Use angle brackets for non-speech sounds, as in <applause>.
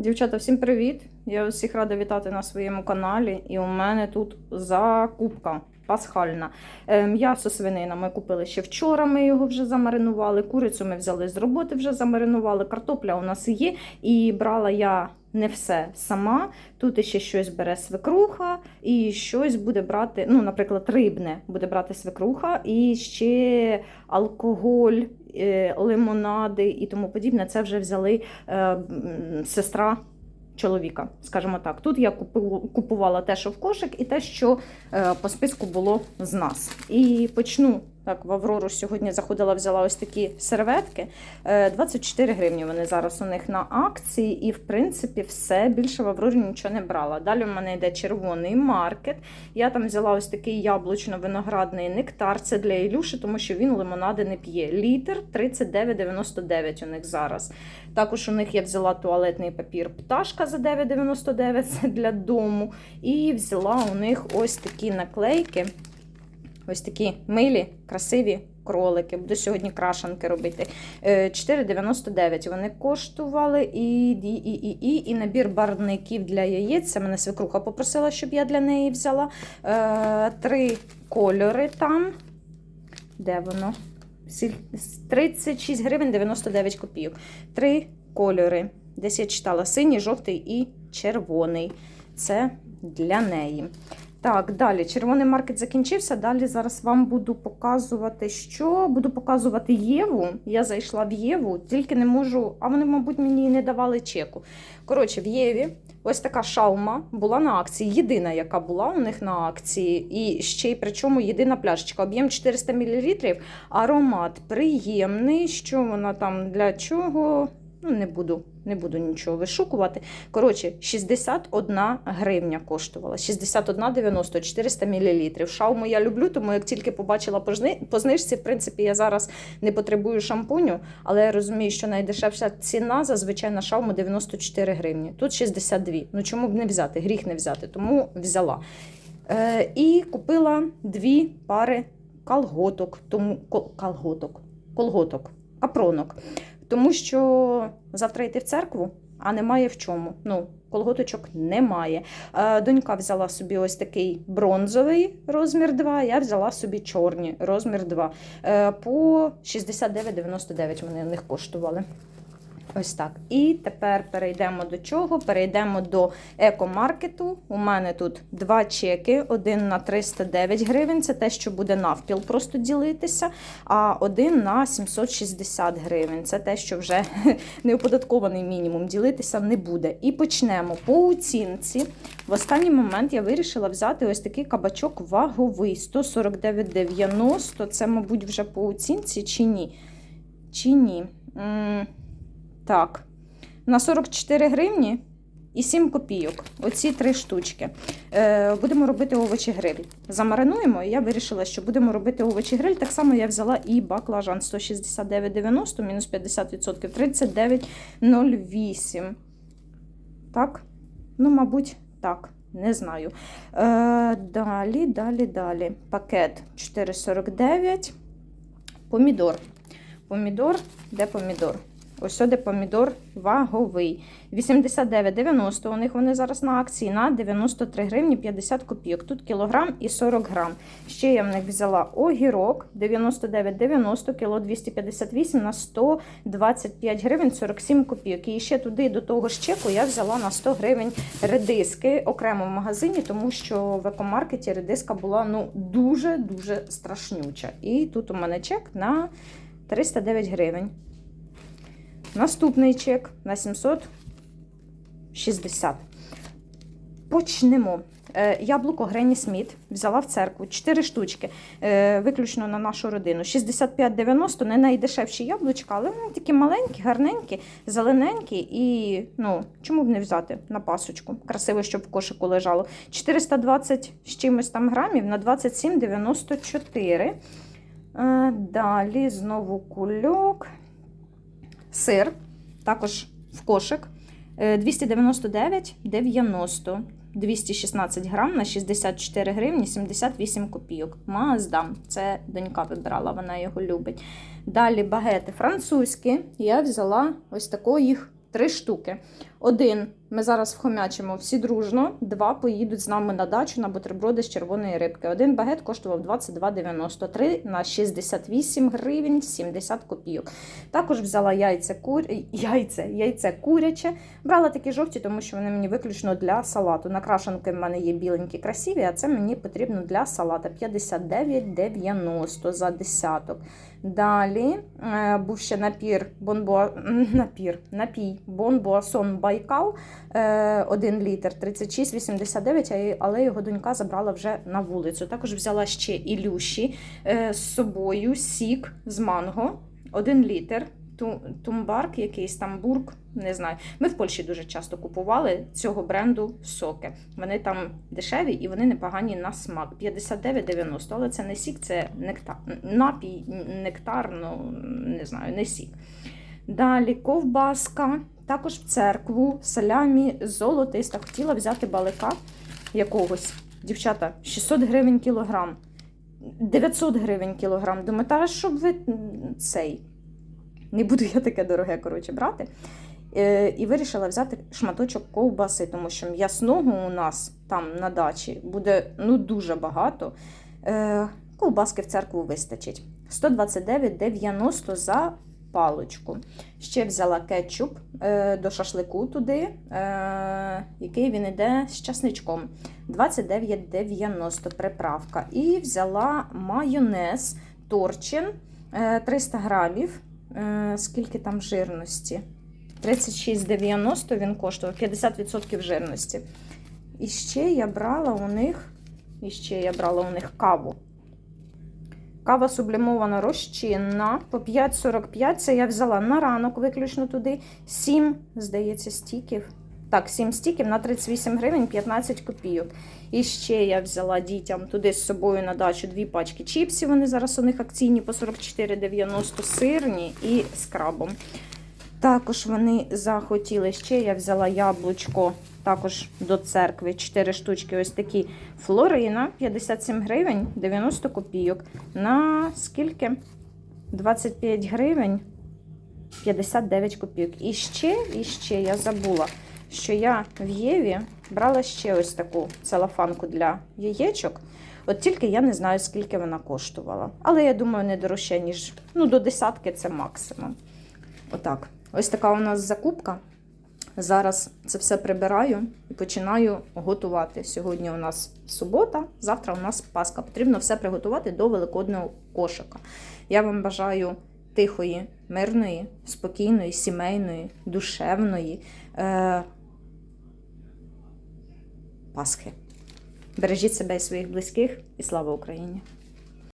Дівчата, всім привіт! Я всіх рада вітати на своєму каналі. І у мене тут закупка пасхальна. Е, М'ясо свинина ми купили ще вчора, ми його вже замаринували. Курицю ми взяли з роботи, вже замаринували. Картопля у нас є. І брала я не все сама. Тут ще щось бере свекруха, і щось буде брати, ну, наприклад, рибне буде брати свекруха, і ще алкоголь, е, лимонади і тому подібне. Це вже взяли е, сестра чоловіка, скажімо так. Тут я купу- купувала те, що в кошик, і те, що е, по списку було з нас. І почну. Так, в Аврору сьогодні заходила, взяла ось такі серветки. Е, 24 гривні вони зараз у них на акції, і в принципі все більше в Аврорі нічого не брала. Далі в мене йде червоний маркет. Я там взяла ось такий яблучно-виноградний нектар. Це для Ілюші, тому що він лимонади не п'є. Літр 39,99 у них зараз. Також у них я взяла туалетний папір пташка за 9,99 це для дому. І взяла у них ось такі наклейки. Ось такі милі, красиві кролики. Буду сьогодні крашанки робити. Е, 4,99 вони коштували. І, і, і, і, і, набір барвників для яєць. Це мене свекруха попросила, щоб я для неї взяла. Е, Три кольори там. Де воно? 36 гривень 99 копійок. Три кольори. Десь я читала синій, жовтий і червоний. Це для неї. Так, далі. Червоний маркет закінчився. Далі зараз вам буду показувати, що буду показувати Єву. Я зайшла в Єву, тільки не можу, а вони, мабуть, мені не давали чеку. Коротше, в Єві ось така шаума була на акції. Єдина, яка була у них на акції, і ще й причому єдина пляшечка. Об'єм 400 мл, аромат приємний. Що вона там для чого? Ну, не буду, не буду нічого вишукувати. Коротше, 61 гривня коштувала. 61,90, 400 мл. Шауму я люблю, тому як тільки побачила по знижці, в принципі, я зараз не потребую шампуню, але я розумію, що найдешевша ціна зазвичай на шауму 94 гривні. Тут 62. Ну чому б не взяти? Гріх не взяти, тому взяла. Е, і купила дві пари колготок, тому колготок, колготок, капронок. Тому що завтра йти в церкву, а немає в чому. Ну, колготочок немає. Е, Донька взяла собі ось такий бронзовий розмір 2, я взяла собі чорні розмір 2. Е, По 69,99 вони них коштували. Ось так. І тепер перейдемо до чого? Перейдемо до екомаркету. У мене тут два чеки: один на 309 гривень, це те, що буде навпіл просто ділитися, а один на 760 гривень. Це те, що вже <laughs> неоподаткований мінімум ділитися не буде. І почнемо по оцінці. В останній момент я вирішила взяти ось такий кабачок ваговий 149,90. Це, мабуть, вже по оцінці чи ні? Чи ні? Так, на 44 гривні і 7 копійок. Оці три штучки. Е, будемо робити овочі гриль. Замаринуємо, і я вирішила, що будемо робити овочі гриль. Так само я взяла і баклажан 169,90, мінус 50%, 39,08. Так, ну, мабуть, так. Не знаю. Е, далі, далі, далі. Пакет 4,49. Помідор. Помідор, де помідор? Ось сюди помідор ваговий. 89,90 у них вони зараз на акції на 93 гривні 50 копійок. Тут кілограм і 40 грам. Ще я в них взяла огірок 99,90 кіло 258 на 125 гривень 47 копійок. І ще туди до того ж чеку я взяла на 100 гривень редиски окремо в магазині, тому що в екомаркеті редиска була ну дуже-дуже страшнюча. І тут у мене чек на 309 гривень. Наступний чек на 760. Почнемо. Е, Яблуко Гренні Сміт взяла в церкву 4 штучки, е, виключно на нашу родину. 65,90 не найдешевші яблучка, але вони такі маленькі, гарненькі, зелененькі і ну, чому б не взяти на пасочку? Красиво, щоб в кошику лежало. 420 з чимось там грамів на 27,94. Е, Далі знову кульок. Сир, також в кошик. Е, 299,90. 216 грам на 64 гривні 78 копійок. Маздам. Це донька вибирала, вона його любить. Далі багети французькі. Я взяла ось такої їх три штуки. Один ми зараз вхомячимо всі дружно, два поїдуть з нами на дачу на бутерброди з червоної рибки. Один багет коштував 22,93 на 68 гривень 70 копійок. Також взяла яйця, кур... яйця, яйце куряче. Брала такі жовті, тому що вони мені виключно для салату. Накрашенки в мене є біленькі, красиві, а це мені потрібно для салата 59,90 за десяток. Далі е, був ще напір, бонбо... напір, напій Бонбуасон Байкал е, 1 літр 36,89, але його донька забрала вже на вулицю. Також взяла ще ілюші е, з собою, сік з манго 1 літр. Тумбарк, якийсь там бург, не знаю. Ми в Польщі дуже часто купували цього бренду соки. Вони там дешеві і вони непогані на смак. 59,90. Але це не сік, це нектар. Напій, нектар, ну не знаю, не сік. Далі ковбаска, також в церкву, салямі золотиста. Хотіла взяти балика якогось. Дівчата, 600 гривень кілограм, 900 гривень кілограм. Думаю, та щоб ви цей. Не буду я таке дороге коротше, брати. Е, і вирішила взяти шматочок ковбаси, тому що м'ясного у нас там на дачі буде ну, дуже багато. Е, ковбаски в церкву вистачить. 129,90 за паличку. Ще взяла кетчуп е, до шашлику туди, е, який він іде з часничком. 29,90 приправка. І взяла майонез торчин е, 300 грамів. Е, скільки там жирності? 36,90 він коштував 50% жирності. І ще я брала у них, і ще я брала у них каву. Кава сублімована розчинна по 5,45. Це я взяла на ранок виключно туди. 7, здається, стіків. Так, 7 стіків на 38 гривень 15 копійок. І ще я взяла дітям туди з собою на дачу дві пачки чіпсів. Вони зараз у них акційні по 44,90 сирні і з крабом. Також вони захотіли ще. Я взяла яблучко також до церкви. 4 штучки. Ось такі Флорина 57 гривень 90 копійок. На скільки? 25 гривень 59 копійок. І ще, і ще я забула, що я в Єві брала ще ось таку целофанку для яєчок. От тільки я не знаю, скільки вона коштувала. Але я думаю, не дорожче, ніж ну, до десятки це максимум. Отак. Ось така у нас закупка. Зараз це все прибираю і починаю готувати. Сьогодні у нас субота, завтра у нас Пасха. Потрібно все приготувати до великодного кошика. Я вам бажаю тихої, мирної, спокійної, сімейної, душевної е- Пасхи. Бережіть себе і своїх близьких, і слава Україні!